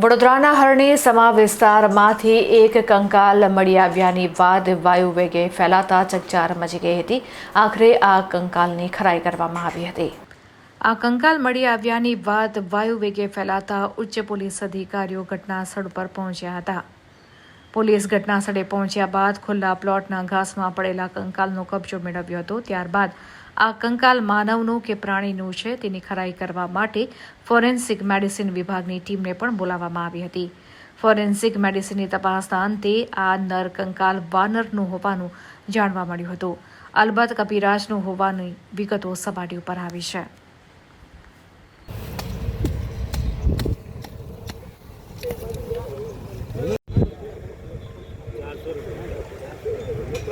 વડોદરાના હરણી સમા વિસ્તારમાંથી એક કંકાલ મળી આવ્યાની વાત વાયુ વેગે ફેલાતા ચકચાર મચી ગઈ હતી. આખરે આ કંકાલની ખરાઈ કરવામાં આવી હતી. આ કંકાલ મળી આવ્યાની વાત વાયુ વેગે ફેલાતા ઉચ્ચ પોલીસ અધિકારીઓ ઘટના સ્થળ પર પહોંચ્યા હતા. પોલીસ ઘટના સ્થળે પહોંચ્યા બાદ ખુલ્લા પ્લોટના ઘાસમાં પડેલા કંકાલનો કબજો મેળવ્યો હતો. ત્યારબાદ આ કંકાલ માનવનું કે પ્રાણીનું છે તેની ખરાઈ કરવા માટે ફોરેન્સિક મેડિસિન વિભાગની ટીમને પણ બોલાવવામાં આવી હતી. ફોરેન્સિક મેડિસિનની તપાસના અંતે આ નર કંકાલ વાનરનું હોવાનું જાણવા મળ્યું હતું. અલબત્ત કપિરાજનું હોવાની વિગતો સપાટી ઉપર આવી છે.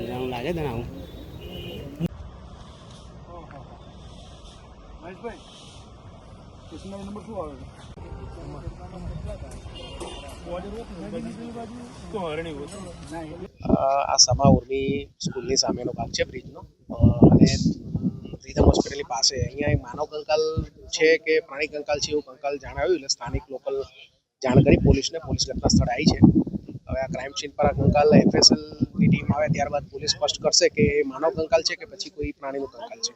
બાંધવાનું લાગે આ સમા સ્કૂલની સામેનો ભાગ છે બ્રિજનો. અને રીધમ હોસ્પિટલની પાસે. અહીંયા માનવ કંકાલ છે કે પ્રાણી કંકાલ છે એવું કંકાલ જણાવ્યું એટલે સ્થાનિક લોકલ જાણ કરી પોલીસને પોલીસ ઘટના સ્થળે આવી છે. ક્રાઇમ સીન પર આ કંકાલ એફએસએલની ટીમ આવે, ત્યારબાદ પોલીસ સ્પષ્ટ કરશે કે માનવ કંકાલ છે કે પછી કોઈ પ્રાણીનું કંકાલ છે?